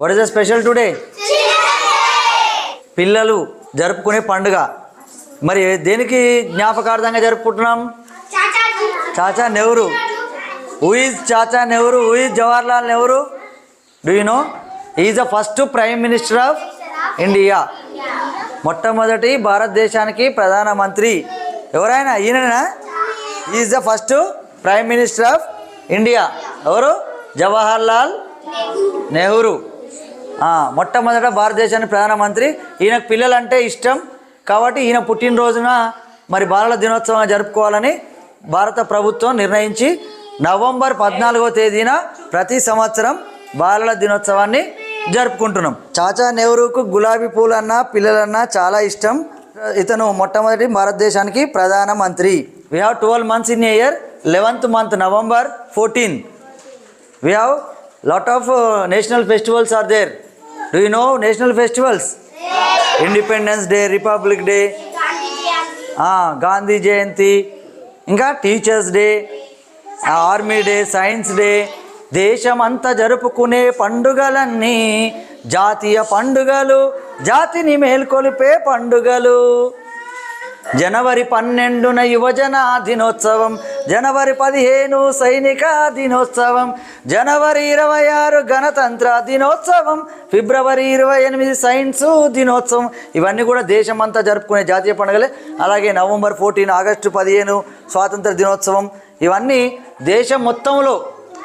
What is the special today పిల్లలు జరుపుకునే పండుగ. మరి దేనికి జ్ఞాపకార్థంగా జరుపుకుంటున్నాం? Chacha Nehru. Who is Chacha Nehru? Who is Jawaharlal Nehru? Do you know is the first prime minister of India మొట్టమొదటి భారతదేశానికి ప్రధానమంత్రి ఎవరైనా? ఈయననా is the first prime minister of India ఎవరు? జవహర్లాల్ నెహ్రూ మొట్టమొదట భారతదేశానికి ప్రధానమంత్రి. ఈయనకు పిల్లలంటే ఇష్టం. కాబట్టి ఈయన పుట్టినరోజున మరి బాలల దినోత్సవం జరుపుకోవాలని భారత ప్రభుత్వం నిర్ణయించి నవంబర్ పద్నాలుగో తేదీన ప్రతి సంవత్సరం బాలల దినోత్సవాన్ని జరుపుకుంటున్నాం. చాచా నెహ్రూకు గులాబీ పూలన్న పిల్లలన్నా చాలా ఇష్టం. ఇతను మొట్టమొదటి భారతదేశానికి ప్రధానమంత్రి we have twelve months in year eleventh month November fourteen we have lot of national festivals are there do you know national festivals? Independence day republic day. Gandhi Jayanti ఇంకా teachers day army day science day దేశమంతా జరుపుకునే పండుగలన్నీ జాతీయ పండుగలు జాతిని మేల్కొలిపే పండుగలు. జనవరి పన్నెండున యువజన దినోత్సవం జనవరి పదిహేను సైనిక దినోత్సవం జనవరి ఇరవై ఆరు గణతంత్ర దినోత్సవం ఫిబ్రవరి ఇరవై ఎనిమిది సైన్స్ దినోత్సవం. ఇవన్నీ కూడా దేశమంతా జరుపుకునే జాతీయ పండుగలే. అలాగే నవంబర్ ఫోర్టీన్ ఆగస్టు పదిహేను స్వాతంత్ర దినోత్సవం. ఇవన్నీ దేశం మొత్తంలో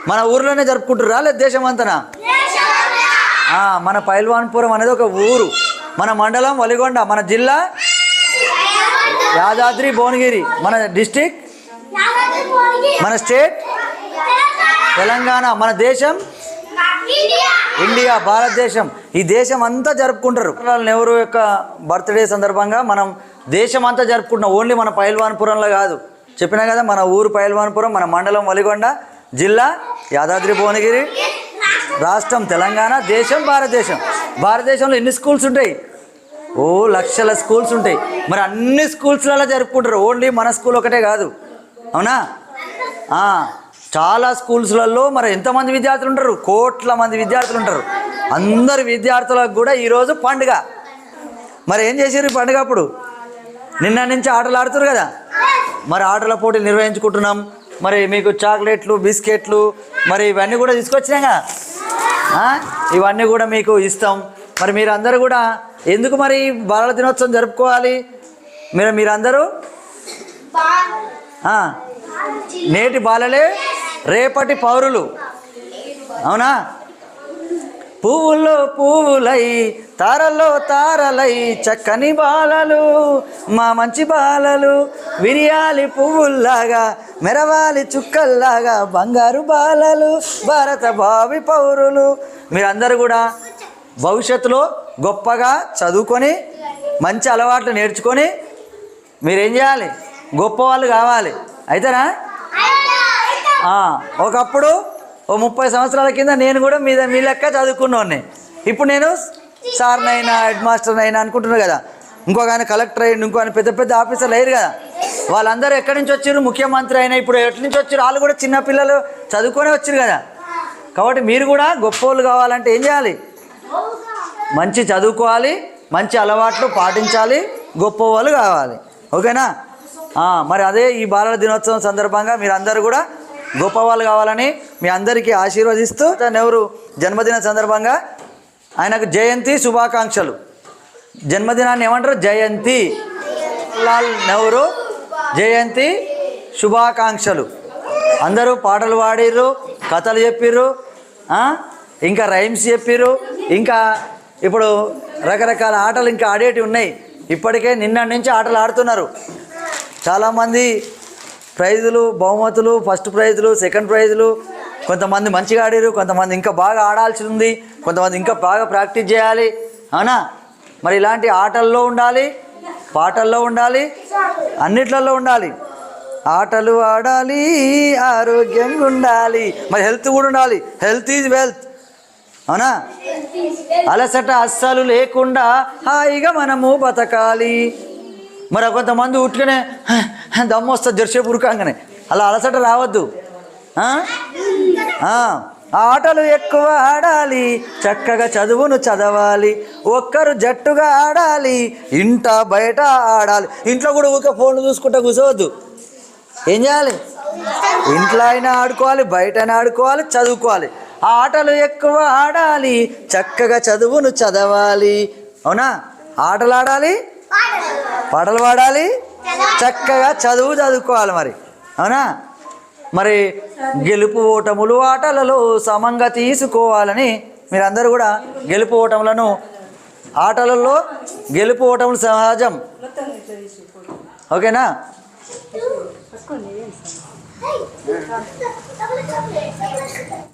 మన ఊర్లోనే జరుపుకుంటుర్రా లేదా దేశం అంతనా మన పైల్వాన్పురం అనేది ఒక ఊరు. మన మండలం వలిగొండ మన జిల్లా యాదాద్రి భువనగిరి. మన డిస్టిక్ మన స్టేట్? తెలంగాణ మన దేశం? ఇండియా భారతదేశం. ఈ దేశం అంతా జరుపుకుంటారు. నెహ్రూ యొక్క బర్త్డే సందర్భంగా మనం దేశం అంతా జరుపుకుంటున్నాం. ఓన్లీ మన పైల్వాన్పురంలో కాదు. చెప్పినా కదా మన ఊరు పైల్వాన్పురం మన మండలం వలిగొండ జిల్లా యాదాద్రి భువనగిరి రాష్ట్రం తెలంగాణ దేశం భారతదేశం. భారతదేశంలో ఎన్ని స్కూల్స్ ఉంటాయి? ఓ లక్షల స్కూల్స్ ఉంటాయి. మరి అన్ని స్కూల్స్లలో జరుపుకుంటారు. ఓన్లీ మన స్కూల్ ఒకటే కాదు. అవునా? చాలా స్కూల్స్లలో మరి ఎంతమంది విద్యార్థులు ఉంటారు? కోట్ల మంది విద్యార్థులు ఉంటారు. అందరి విద్యార్థులకు కూడా ఈరోజు పండుగ. మరి ఏం చేసారు ఈ పండుగ అప్పుడు? నిన్న నుంచి ఆటలు ఆడుతారు కదా? మరి ఆటల పోటీలు నిర్వహించుకుంటున్నాం. మరి మీకు చాక్లెట్లు బిస్కెట్లు మరి ఇవన్నీ కూడా తీసుకొచ్చినాగా? ఇవన్నీ కూడా మీకు ఇస్తాం. మరి మీరందరూ కూడా ఎందుకు మరి బాలల దినోత్సవం జరుపుకోవాలి? మీరు మీరందరూ? నేటి బాలలే రేపటి పౌరులు. అవునా? పువ్వుల్లో పువ్వులై తారల్లో తారలై చక్కని బాలలు మా మంచి బాలలు. విరియాలి పువ్వుల్లాగా మెరవాలి చుక్కల్లాగా బంగారు బాలలు భారత భావి పౌరులు. మీరందరూ కూడా భవిష్యత్తులో గొప్పగా చదువుకొని మంచి అలవాట్లు నేర్చుకొని మీరేం చేయాలి? గొప్ప వాళ్ళు కావాలి. అయితేనా? ఒకప్పుడు ఓ ముప్పై సంవత్సరాల కింద నేను కూడా మీద మీ లెక్క చదువుకున్నోడిని. ఇప్పుడు నేను సార్నైనా హెడ్ మాస్టర్నైనా అనుకుంటున్నాను కదా. ఇంకొక ఆయన కలెక్టర్ అయ్యిండు ఇంకో ఆయన పెద్ద పెద్ద ఆఫీసర్లు అయ్యారు కదా. వాళ్ళందరూ ఎక్కడి నుంచి వచ్చారు ముఖ్యమంత్రి అయినా ఇప్పుడు ఎట్ల నుంచి వచ్చారు వాళ్ళు కూడా చిన్న పిల్లలు చదువుకొనే వచ్చారు కదా. కాబట్టి మీరు కూడా గొప్పోళ్ళు కావాలంటే ఏం చేయాలి? మంచి చదువుకోవాలి మంచి అలవాట్లు పాటించాలి గొప్ప వాళ్ళు కావాలి. ఓకేనా? మరి అదే ఈ బాలల దినోత్సవం సందర్భంగా మీరందరూ కూడా గొప్ప వాళ్ళు కావాలని మీ అందరికీ ఆశీర్వదిస్తూ నెహ్రూ జన్మదిన సందర్భంగా ఆయనకు జయంతి శుభాకాంక్షలు. జన్మదినాన్ని ఏమంటారు? జయంతి. లాల్ నెహ్రూ జయంతి శుభాకాంక్షలు. అందరూ పాటలు పాడిర్రు కథలు చెప్పిర్రు ఇంకా రైమ్స్ చెప్పిర్రు ఇంకా ఇప్పుడు రకరకాల ఆటలు ఇంకా ఆడేటివి ఉన్నాయి. ఇప్పటికే నిన్న నుంచి ఆటలు ఆడుతున్నారు. చాలామంది ప్రైజులు బహుమతులు ఫస్ట్ ప్రైజులు సెకండ్ ప్రైజులు కొంతమంది మంచిగా ఆడారు కొంతమంది ఇంకా బాగా ఆడాల్సి ఉంది కొంతమంది ఇంకా బాగా ప్రాక్టీస్ చేయాలి అవునా? మరి ఇలాంటి ఆటల్లో ఉండాలి పాటల్లో ఉండాలి అన్నిట్లలో ఉండాలి. ఆటలు ఆడాలి ఆరోగ్యంగా ఉండాలి మరి హెల్త్ కూడా ఉండాలి. హెల్త్ ఈజ్ వెల్త్ అవునా? అలసట అస్సలు లేకుండా హాయిగా మనము బతకాలి. మరి కొంతమంది ఉట్టుకనే దమ్ము వస్తుంది జర్సేపు ఉరకంగానే. అలా అలసట రావద్దు. ఆటలు ఎక్కువ ఆడాలి చక్కగా చదువును చదవాలి ఒక్కరు జట్టుగా ఆడాలి ఇంట బయట ఆడాలి. ఇంట్లో కూడా ఊరికే ఫోన్ చూసుకుంటా కూర్చోవద్దు. ఏం చేయాలి? ఇంట్లో అయినా ఆడుకోవాలి బయట అయినా ఆడుకోవాలి చదువుకోవాలి. ఆటలు ఎక్కువ ఆడాలి చక్కగా చదువును చదవాలి. అవునా? ఆటలు ఆడాలి పాటలు పాడాలి. చక్కగా చదువు చదువుకోవాలి మరి. అవునా? మరి గెలుపు ఓటములు ఆటలలో సమంగా తీసుకోవాలని మీరందరూ కూడా గెలుపు ఓటములను ఆటలలో గెలుపు ఓటములు సహజం. ఓకేనా?